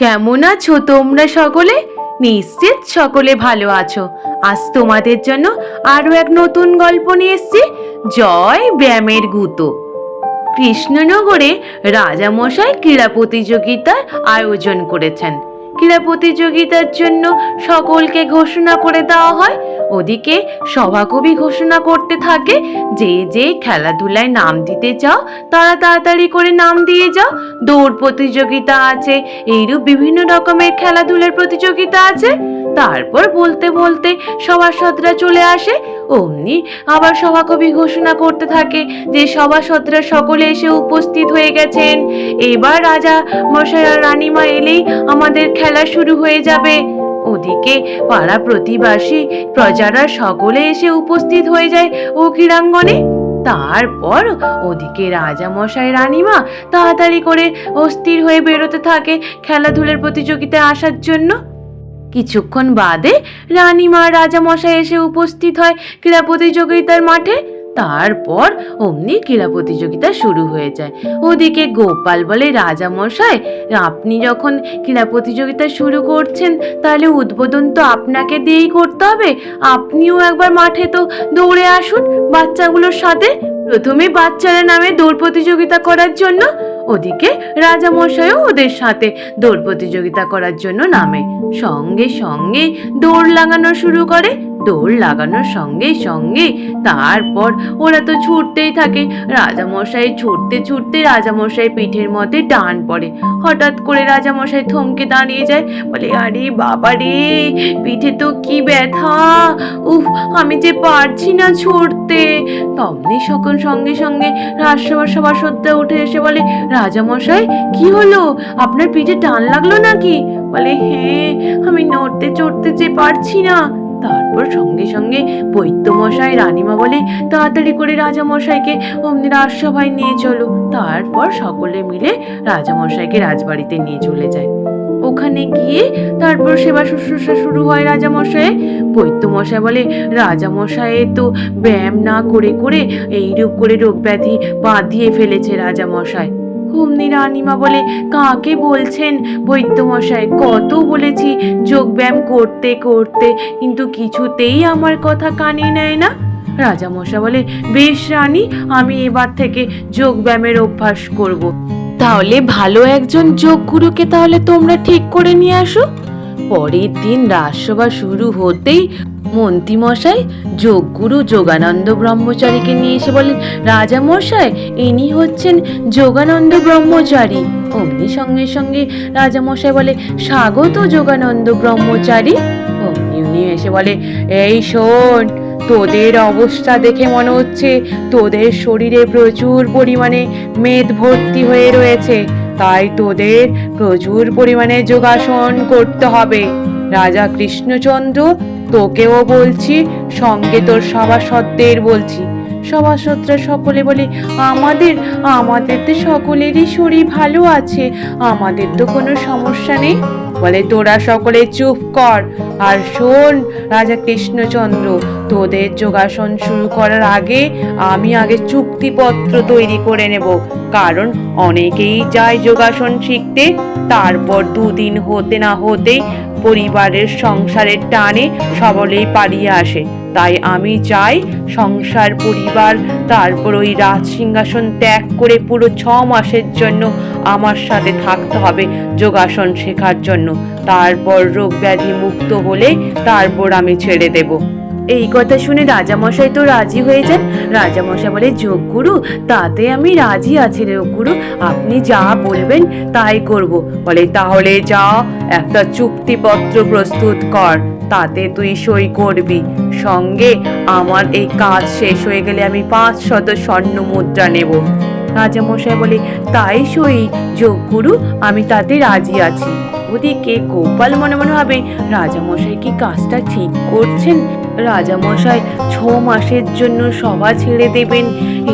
কেমন আছো তোমরা সকলে? নিশ্চিত সকলে ভালো আছো। আজ তোমাদের জন্য আরও এক নতুন গল্প নিয়ে এসছি। জয় ব্যায়ামের গুতো। কৃষ্ণনগরে রাজামশাই ক্রীড়া প্রতিযোগিতার আয়োজন করেছেন। ক্রীড়া প্রতিযোগিতার জন্য সকলকে ঘোষণা করে দেওয়া হয়। ওদিকে সভাকবি ঘোষণা করতে থাকে, যে যে খেলাধুলায় নাম দিতে চাও, তারা তাড়াতাড়ি করে নাম দিয়ে যাও। দৌড় প্রতিযোগিতা আছে, এইরূপ বিভিন্ন রকমের খেলাধুলার প্রতিযোগিতা আছে। তারপর বলতে বলতে সভাসদরা চলে আসে। অমনি আবার সভাকবি ঘোষণা করতে থাকে যে সভাসদরা সকলে এসে উপস্থিত হয়ে গেছেন। এবার রাজা মশাই আর রানীমা এলেই আমাদের খেলা শুরু হয়ে যাবে। ওদিকে পাড়া প্রতিবাসী প্রজারা সকলে এসে উপস্থিত হয়ে যায় ও ক্রীড়াঙ্গনে। তারপর ওদিকে রাজামশাই রানীমা তাড়াতাড়ি করে অস্থির হয়ে বেরোতে থাকে খেলাধুলার প্রতিযোগিতায় আসার জন্য। কিছুক্ষণ বাদে রানীমা রাজামশাই এসে উপস্থিত হয় ক্রীড়া প্রতিযোগিতার মাঠে। তারপর অমনি ক্রীড়া প্রতিযোগিতা শুরু হয়ে যায়। ওদিকে গোপাল বলে, রাজামশাই, আপনি যখন ক্রীড়া প্রতিযোগিতা শুরু করছেন, তাহলে উদ্বোধন তো আপনাকে দিয়েই করতে হবে। আপনিও একবার মাঠে তো দৌড়ে আসুন বাচ্চাগুলোর সাথে। প্রথমে বাচ্চারা নামে দৌড় প্রতিযোগিতা করার জন্য, ওদিকে রাজামশাইও ওদের সাথে দৌড় প্রতিযোগিতা করার জন্য নামে। সঙ্গে সঙ্গে দৌড় লাগানো শুরু করে, দৌড় লাগানোর সঙ্গে সঙ্গে তারপর ওরা তো ছুটতেই থাকে। রাজামশাই ছুটতে ছুটতে রাজামশাই পিঠের মধ্যে টান পড়ে। হঠাৎ করে রাজামশাই থমকে দাঁড়িয়ে যায়, বলে, আরে বাবা রে, পিঠে তো কি ব্যথা। উফ, আমি যে পারছি না ছুটতে। তমনি সকল সঙ্গে সঙ্গে রাজসভার সভাসদরা উঠে এসে বলে, রাজামশাই, কি হলো? আপনার পিঠে টান লাগল নাকি? বলে হ্যাঁ আমি নড়তে চড়তে যে পারছি না। তারপর সঙ্গে সঙ্গে বৈদ্যমশাই, রানীমা বলে, তাড়াতাড়ি করে রাজামশাইকে অমনি রাজসভায় নিয়ে চলো। তারপর সকলে মিলে রাজামশাইকে রাজবাড়িতে নিয়ে চলে যায়। ওখানে গিয়ে তারপর সেবা শুশ্রূষা শুরু হয় রাজামশাই বৈদ্যমশাই বলে, রাজামশাই তো ব্যায়াম না করে করে এইরূপ করে রোগ ব্যাধি বাঁধিয়ে ফেলেছে রাজামশাই। হুমনি রানীমা বলে, কাকে বলছেন? বৈদ্যমশাই, কত বলেছি যোগব্যায়াম করতে করতে, কিন্তু কিছুতেই আমার কথা কানে নেয় না। রাজামশা বলে, বেশ রানী, আমি এবার থেকে যোগব্যায়ামের অভ্যাস করব। তাহলে ভালো একজন যোগগুরুকে তাহলে তোমরা ঠিক করে নিয়ে আসো। পরের দিন রাজসভা শুরু হতেই মন্ত্রীমশাই যোগগুরু যোগানন্দ ব্রহ্মচারীকে নিয়ে এসে বলেন, রাজা মশাই, ইনি হচ্ছেন যোগানন্দ ব্রহ্মচারী। অমনি সঙ্গে সঙ্গে রাজা মশাই বলে, স্বাগত যোগানন্দ ব্রহ্মচারী। অমনি উনি এসে বলে, এই শোন তোদের অবস্থা দেখে মনে হচ্ছে তোদের শরীরে প্রচুর পরিমাণে মেদ ভর্তি হয়ে রয়েছে। তাই তোদের প্রচুর পরিমাণে যোগাসন করতে হবে। রাজা কৃষ্ণচন্দ্র, তোকেও বলছি, সঙ্গে তোর সভাসদদের বলছি। সভাসদরা সকলে বলে, আমাদের আমাদের তো সকলেরই শরীর ভালো আছে, আমাদের তো কোনো সমস্যা নেই। বলে, তোরা সকলে চুপ কর আর শোন রাজা কৃষ্ণচন্দ্র, তোদের যোগাসন শুরু করার আগে আমি আগে চুক্তিপত্র তৈরি করে নেব। কারণ অনেকেই যায় যোগাসন শিখতে, তারপর দুদিন হতে না হতেই পরিবারের সংসারের টানে সবলেই পালিয়ে আসে। তাই আমি চাই সংসার, পরিবার, তারপর ওই রাজ সিংহাসন ত্যাগ করে পুরো ছ মাসের জন্য আমার সাথে থাকতে হবে, যোগাসন শেখার জন্য। তারপর রোগ ব্যাধি মুক্ত হলে তারপর আমি ছেড়ে দেব। এই কথা শুনে রাজামশাই তো রাজি হয়ে যান। রাজামশাই বলে, যোগ গুরু, তাতে আমি রাজি আছি রে যোগগুরু আপনি যা বলবেন তাই করব। বলে, তাহলে যা, একটা চুক্তিপত্র প্রস্তুত কর, তাতে তুই সই করবি। সঙ্গে আমার এই কাজ শেষ হয়ে গেলে আমি পাঁচ শত স্বর্ণ মুদ্রা নেব। রাজামশাই বলে, তাই সই, যোগ গুরু, আমি তাতে রাজি আছি। ওদিকে গোপাল মনে মনে ভাবে, রাজামশাই কি কাজটা ঠিক করছেন? রাজামশাই ছ মাসের জন্য সভা ছেড়ে দেবেন।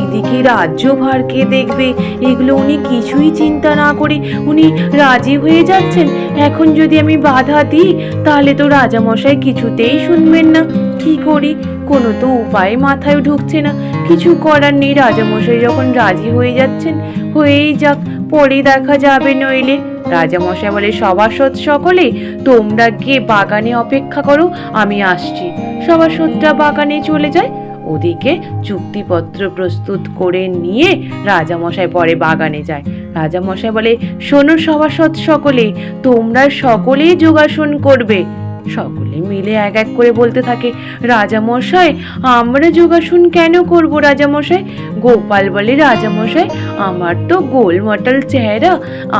এদিকে রাজ্যভার কে দেখবে, এগুলো উনি কিছুই চিন্তা না করে উনি রাজি হয়ে যাচ্ছেন। এখন যদি আমি বাধা দিই, তাহলে তো রাজামশাই কিছুতেই শুনবেন না। কি করি? কোনো তো উপায় মাথায় ঢুকছে না। কিছু করার নেই, রাজামশাই যখন রাজি হয়ে যাচ্ছেন, হয়েই যাক। পরে দেখা যাবে নইলে। রাজামশাই বলে সভাসদ সকলে, তোমরা গিয়ে বাগানে অপেক্ষা করো, আমি আসছি। সভাসদটা বাগানে চলে যায়। ওদিকে চুক্তিপত্র প্রস্তুত করে নিয়ে রাজামশাই পরে বাগানে যায়। রাজামশাই বলে, শোনো সভাসদ সকলে, তোমরা সকলেই যোগাসন করবে। সকলে মিলে এক এক করে বলতে থাকে রাজামশাই আমরা যোগাসন কেন করব রাজামশাই গোপাল বলে রাজামশাই আমার তো গোলমটল চেহারা,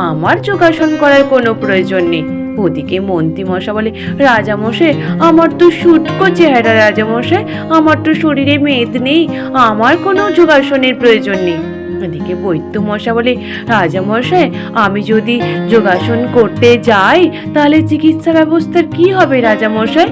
আমার যোগাসন করার কোনো প্রয়োজন নেই। ওদিকে মন্ত্রীমশা বলে রাজামশাই আমার তো শুটকো চেহারা রাজামশাই আমার তো শরীরে মেদ নেই, আমার কোনো যোগাসনের প্রয়োজন নেই। এদিকে বৈদ্যমশা বলে রাজামশাই আমি যদি যোগাসন করতে যাই, তাহলে চিকিৎসা ব্যবস্থার কি হবে রাজামশাই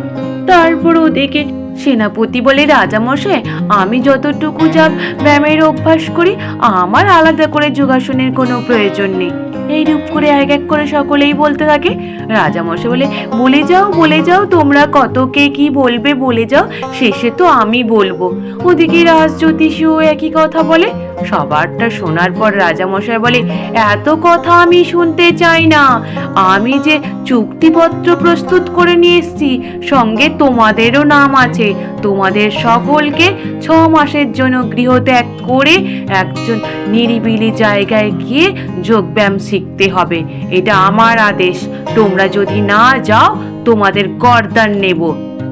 তারপর ওদিকে সেনাপতি বলে রাজামশাই আমি যতটুকু যা ব্যায়ামের অভ্যাস করি, আমার আলাদা করে যোগাসনের কোনো প্রয়োজন নেই। এই রূপ করে এক এক করে সকলেই বলতে থাকে। রাজামশাই বলে বলে যাও বলে যাও, তোমরা কতকে কি বলবে বলে যাও, শেষে তো আমি বলব। ওদিকে রাজজ্যোতিষীও একই কথা বলে। সবারটা শোনার পর রাজামশাই বলে, এত কথা আমি শুনতে চাই না। আমি যে চুক্তিপত্র প্রস্তুত করে নিয়ে এসেছি, সঙ্গে তোমাদেরও নাম আছে। তোমাদের সকলকে ছ মাসের জন্য গৃহত্যাগ করে একজন নিরিবিলি জায়গায় গিয়ে যোগব্যায়াম শিখতে হবে। এটা আমার আদেশ। তোমরা যদি না যাও, তোমাদের গর্দান নেব।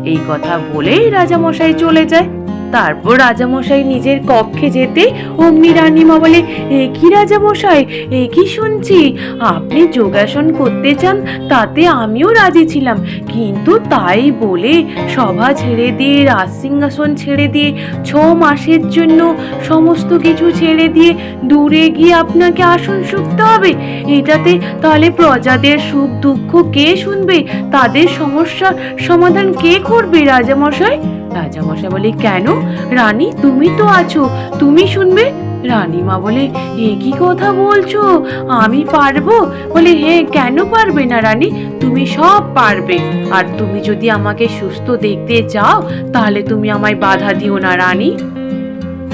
এই কথা বলেই রাজামশাই চলে যায়। তারপর রাজামশাই নিজের কক্ষে যেতে অমনি রানীমা বলে, এ কি রাজামশাই? এ কি শুনছি? আপনি যোগাসন করতে চান, তাতে আমিও রাজি ছিলাম। কিন্তু তাই বলে সভা ছেড়ে দিয়ে রাজসিংহাসন ছেড়ে দিয়ে, ছ মাসের জন্য সমস্ত কিছু ছেড়ে দিয়ে দূরে গিয়ে আপনাকে আসন শুকতে হবে। এটাতে তাহলে প্রজাদের সুখ দুঃখ কে শুনবে? তাদের সমস্যার সমাধান কে করবে রাজামশাই? রাজামশাই বলে, কেন? রানী, তুমি তো আছো। তুমি শুনবে? রানীমা বলে, এ কি কথা বলছো? আমি পারব? বলে, হে, কেন পারবে না রানী? তুমি সব পারবে। আর তুমি যদি আমাকে সুস্থ দেখতে চাও, তাহলে তুমি আমায় বাধা দিও না, রানী।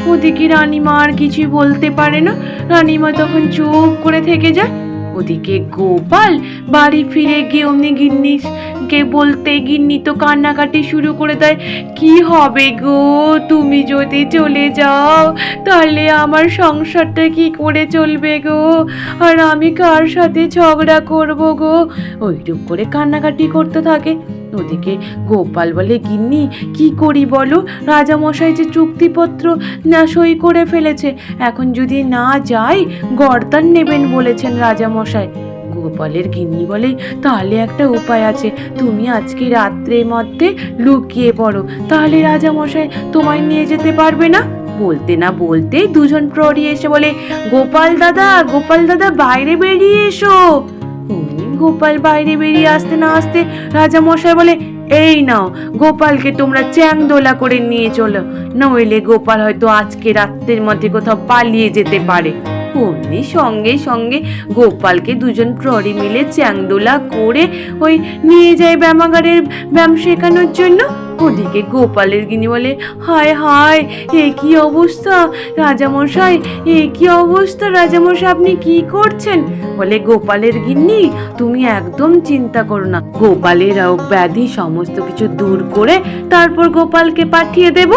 ওদিকে রানীমা আর কিছু বলতে পারে না। রানীমা তখন চুপ করে থেকে যায়। ওদিকে গোপাল বাড়ি ফিরে গিয়ে অমনি গিন্নিস, কে বলতে গিন্নি তো কান্নাকাটি শুরু করে দেয়, কি হবে গো? তুমি যদি চলে যাও, তাহলে আমার সংসারটা কি করে চলবে গো? আর আমি কার সাথে ঝগড়া করব গো? ওইরূপ করে কান্নাকাটি করতে থাকে। ওদিকে গোপাল বলে, গিন্নি, কি করি বলো? রাজামশাই যে চুক্তিপত্র না সই করে ফেলেছে, এখন যদি না যাই গর্দান নেবেন বলেছেন রাজামশাই। গোপালের গিন্নি বলে, তাহলে একটা উপায় আছে, তুমি আজকে রাত্রের মধ্যে লুকিয়ে পড়ো, তাহলে রাজামশাই তোমায় নিয়ে যেতে পারবে না? বলতে না বলতেই দুজন প্রহরী এসে বলে, গোপাল দাদা গোপাল দাদা, বাইরে বেরিয়ে এসো। অমনি গোপাল বাইরে বেরিয়ে আসতে না আসতে রাজামশাই বলে, এই নাও, গোপালকে তোমরা চ্যাং দোলা করে নিয়ে চলো। নইলে গোপাল হয়তো আজকে রাত্রের মধ্যে কোথাও পালিয়ে যেতে পারে। অমনি সঙ্গে সঙ্গে গোপালকে দুজন প্রহরী মিলে চ্যাংদোলা করে ওই নিয়ে যায় ব্যামাগারের ব্যায়াম শেখানোর জন্য। ওদিকে গোপালের গিনি বলে, হায় হায়, এ কি অবস্থা? রাজামশাই, এ কি অবস্থা? রাজামশাই, আপনি কি করছেন? বলে গোপালের গিন্নি, তুমি একদম চিন্তা করো না। গোপালের রোগ ব্যাধি সমস্ত কিছু দূর করে তারপর গোপালকে পাঠিয়ে দেব।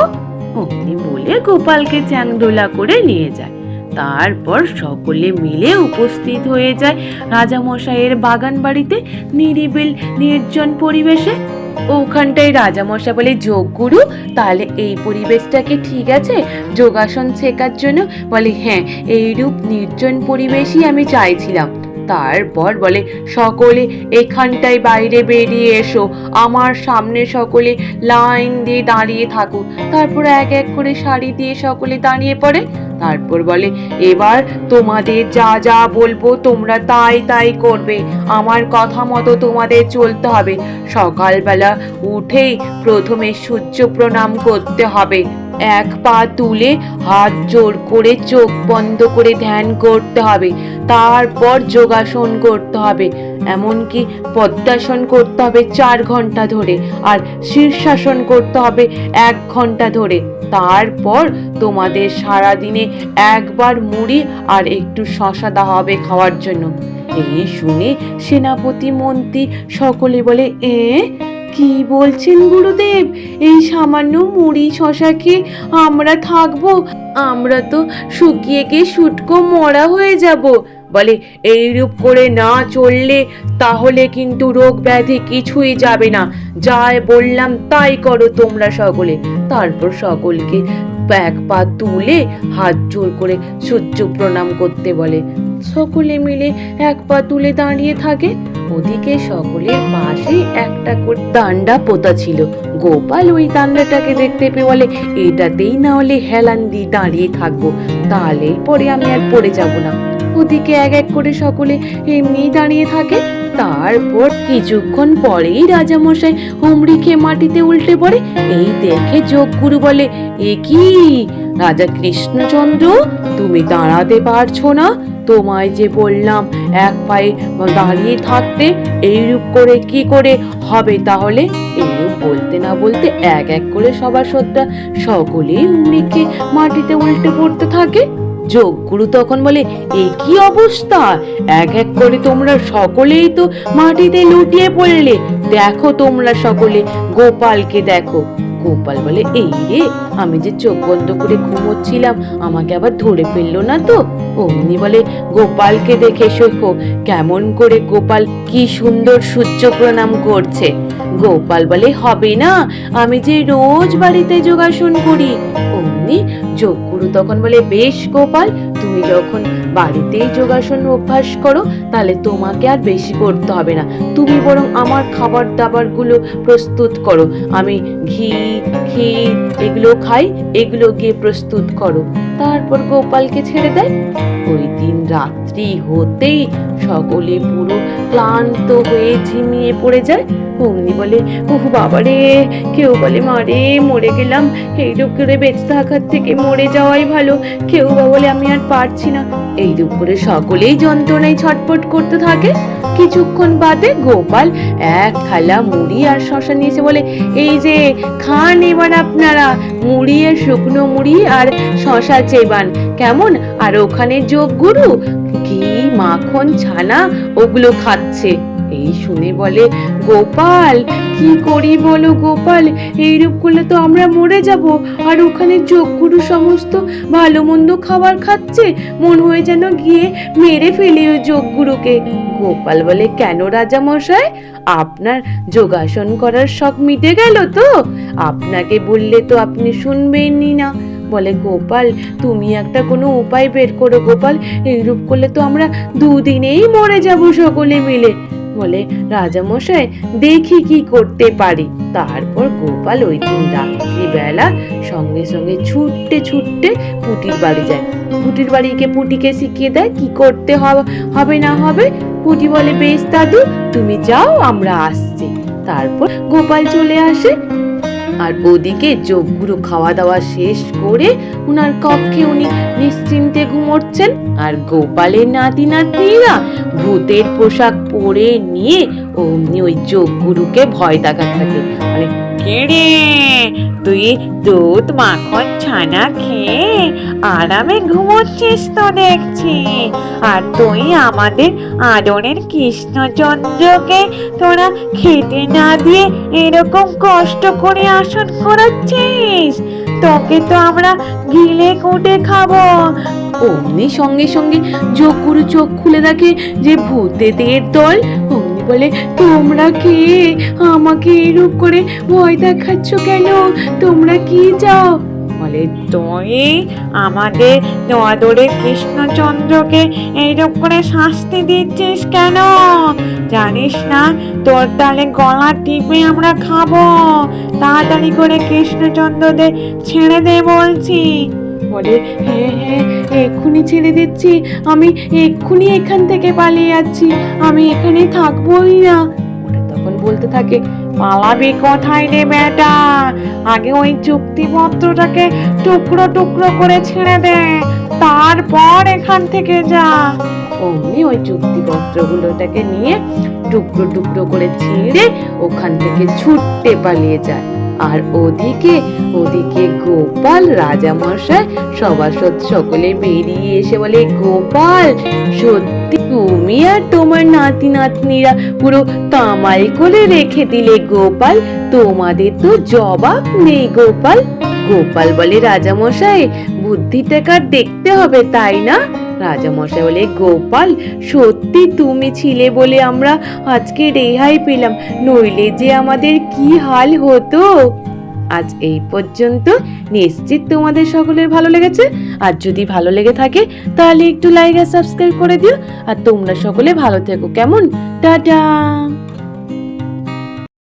অমনি বলে গোপালকে চ্যাংদোলা করে নিয়ে যায়। তারপর সকলে মিলে উপস্থিত হয়ে যায় রাজামশাইয়ের বাগান বাড়িতে নিরিবিল, নির্জন পরিবেশে। ওখানটায় রাজামশা বলে, যোগ গুরু, তাহলে এই পরিবেশটাকে ঠিক আছে? যোগাসন শেখার জন্য? বলে হ্যাঁ এইরূপ নির্জন পরিবেশই আমি চাইছিলাম। তারপর বলে, সকলে এখানটায় বাইরে বেরিয়ে এসো। আমার সামনে সকলে লাইন দিয়ে দাঁড়িয়ে থাকো তারপর এক এক করে শাড়ি দিয়ে সকলে দাঁড়িয়ে পড়ে। তারপর বলে, এবার তোমাদের যা যা বলব তোমরা তাই তাই করবে। আমার কথা মতো তোমাদের চলতে হবে। সকালবেলা উঠেই প্রথমে সূর্য প্রণাম করতে হবে। এক পা তুলে হাত জোর করে চোখ বন্ধ করে ধ্যান করতে হবে। তারপর যোগাসন করতে হবে। এমনকি পদ্মাসন করতে হবে চার ঘণ্টা ধরে আর শীর্ষাসন করতে হবে এক ঘণ্টা ধরে। তারপর তোমাদের সারাদিনে একবার মুড়ি আর একটু শশা দেওয়া হবে খাওয়ার জন্য। এই শুনে সেনাপতি মন্ত্রী সকলে বলে, এ কি বলছেন গুরুদেব? এই সামান্য মুড়ি শশা খেয়ে আমরা থাকব। আমরা তো শুকিয়ে গিয়ে শুটকো মরা হয়ে যাব। বলে, এইরূপ করে না চললে তাহলে কিন্তু রোগ ব্যাধি কিছুই যাবে না। যাই বললাম তাই করো তোমরা সকলে। তারপর সকলকে এক পা তুলে হাত জোর করে সূর্য প্রণাম করতে বলে। সকলে মিলে এক পা তুলে দাঁড়িয়ে থাকে। ওদিকে সকলের পাশে একটা করে পোতা ছিল। গোপাল ওই দান্ডাটাকে দেখতে পেয়ে বলে এটাতেই না হলে হেলান দিয়ে দাঁড়িয়ে থাকব তাহলে পরে আমি আর পড়ে যাব না। ওদিকে এক এক করে সকলে এমনি দাঁড়িয়ে থাকে। তারপর কিছুক্ষণ পরেই রাজামশাই হুমড়ি খেয়ে মাটিতে উল্টে পড়ে। এই দেখে যোগগুরু বলে, এ কি? রাজা কৃষ্ণচন্দ্র, তুমি দাঁড়াতে পারছ না? তোমায় যে বললাম, এক পায়ে দাঁড়িয়ে থাকতে এইরূপ করে কি করে হবে তাহলে? এইরূপ বলতে না বলতে এক এক করে সবার শ্রদ্ধা সকলেই হুমড়িকে মাটিতে উল্টে পড়তে থাকে। যোগগুরু তখন বলে, এ কি অবস্থা? এক এক করে তোমরা সকলেই তো মাটিতে লুটিয়ে পড়লে। দেখো তোমরা সকলে, গোপালকে দেখো। গোপাল বলে, এই রে, আমি যে চোখ বন্ধ করে ঘুমোচ্ছিলাম, আমাকে আবার ধরে ফেলল না তো? অমনি বলে, গোপালকে দেখে শেখো, কেমন করে গোপাল কি সুন্দর সূর্য প্রণাম করছে। গোপাল বলে, হবে না। আমি যে রোজ বাড়িতে যোগাসন করি, অমনি যোগগুরু তখন বলে, বেশ গোপাল, তুমি যখন বাড়িতেই যোগাসন অভ্যাস করো, তাহলে তোমাকে আর বেশি করতে হবে না। তুমি বরং আমার খাবার দাবারগুলো প্রস্তুত করো। আমি ঘি, ক্ষীর, এগুলো খাই, এগুলো গিয়ে প্রস্তুত করো। তারপর গোপালকে ছেড়ে দেয়। ওই দিন রাত্রি হতেই সকলে পুরো ক্লান্ত হয়ে ঝিমিয়ে পড়ে যায়। অমনি বলে, ওহ বাবারে, কেউ বলে মারে মরে গেলাম। এইরূপ করে বেঁচে থাকার থেকে মরে যাওয়াই ভালো। কেউ বা বলে, আমি আর পারছি না। এইরূপ করে সকলেই যন্ত্রণায় ছটপট করতে থাকে। কিছুক্ষণ বাদে গোপাল এক থালা মুড়ি আর শশা নিয়েছে বলে, এই যে, খান এবার আপনারা, মুড়ি আর শুকনো মুড়ি আর শশা চেবান। কেমন? আর ওখানে যোগ গুরু ঘি, মাখন, ছানা ওগুলো খাচ্ছে। এই শুনে বলে, গোপাল, কি করি বলো গোপাল? এইরূপ করলে তো আমরা মরে যাব। আর ওখানে যোগগুরু সমস্ত ভালো মন্দ খাবার খাচ্ছে। মন হয়ে যেন গিয়ে মেরে ফেলি ওই যোগগুরুকে গোপাল বলে, কেন রাজা মশাই? আপনার যোগাসন করার শখ মিটে গেল তো? আপনাকে বললে তো আপনি শুনবেনই না। বলে, গোপাল, তুমি একটা কোনো উপায় বের করো গোপাল, এইরূপ করলে তো আমরা দুদিনেই মরে যাব সকলে মিলে। বলে রাজামশাই, দেখি কি করতে পারি। তারপর গোপাল ওই দিন রাত্রিবেলা সঙ্গে সঙ্গে ছুটতে ছুটতে পুটির বাড়ি যায়। পুটির বাড়িকে পুটিকে শিখিয়ে দেয়, কি করতে হবে না হবে? পুটি বলে, বেশ দাদু, তুমি যাও, আমরা আসছি। তারপর গোপাল চলে আসে আর ওদিকে যোগগুরু খাওয়া দাওয়া শেষ করে উনার কক্ষে উনি নিশ্চিন্তে ঘুমোচ্ছেন। আর গোপালের নাতি নাতনিরা ভূতের পোশাক পরে নিয়ে অমনি ওই যোগগুরুকে ভয় দেখাতে থাকে। মানে কেড়ে। তুই দুধ মাখন ছানা খেয়ে আরামে ঘুমোচ্ছিস তো দেখছি। আর তুই আমাদের আদরের কৃষ্ণচন্দ্রকে তোরা খেতে না দিয়ে এরকম কষ্ট করে আসন করাচ্ছিস? তোকে তো আমরা গিলে কুটে খাব। অমনি সঙ্গে সঙ্গে যোগগুরু চোখ খুলে দেখে যে ভূতেদের দল বলে, তোমরা কে? আমাকে এরূপ করে ভয় দেখাচ্ছ কেন? তোমরা কি চাও? বলে তুই আমাদের আদরের কৃষ্ণচন্দ্রকে এইরকম করে শাস্তি দিচ্ছিস কেন? জানিস না, তোর তাহলে গলা টিপে আমরা খাব। তাড়াতাড়ি করে কৃষ্ণচন্দ্রদের ছেড়ে দে বলছি। বলে হ্যাঁ হ্যাঁ এক্ষুনি ছেড়ে দিচ্ছি। আমি এক্ষুনি এখান থেকে পালিয়ে যাচ্ছি। আমি এখানে থাকবোই না। তখন বলতে থাকে, পালাবি কোথায় রে বেটা? আগে ওই চুক্তিপত্রটাকে টুকরো টুকরো করে ছেড়ে দে। তারপর এখান থেকে যা। অমনি ওই চুক্তিপত্রগুলোটাকে নিয়ে টুকরো টুকরো করে ছিঁড়ে ওখান থেকে ছুটতে পালিয়ে যায়। আর ওদিকে ওদিকে গোপাল, রাজামশাই সভাসদ সকলে বেরিয়ে এসে বলে, গোপাল, সত্যি তুমি আর তোমার নাতি নাতনিরা পুরো তামাল করে রেখে দিলে গোপাল? তোমাদের তো জবাব নেই গোপাল। গোপাল বলে, রাজামশাই বুদ্ধিটাকার দেখতে হবে, তাই না? রাজামশাই বলে গোপাল, সত্যি তুমি ছিলে বলে আমরা আজকে রেহাই পেলাম। নইলে যে আমাদের কি হাল হতো? আজ এই পর্যন্ত। নিশ্চিত তোমাদের সকলের ভালো লেগেছে। আর যদি ভালো লেগে থাকে, তাহলে একটু লাইক আর সাবস্ক্রাইব করে দিও। আর তোমরা সকলে ভালো থেকো। কেমন? টাটা!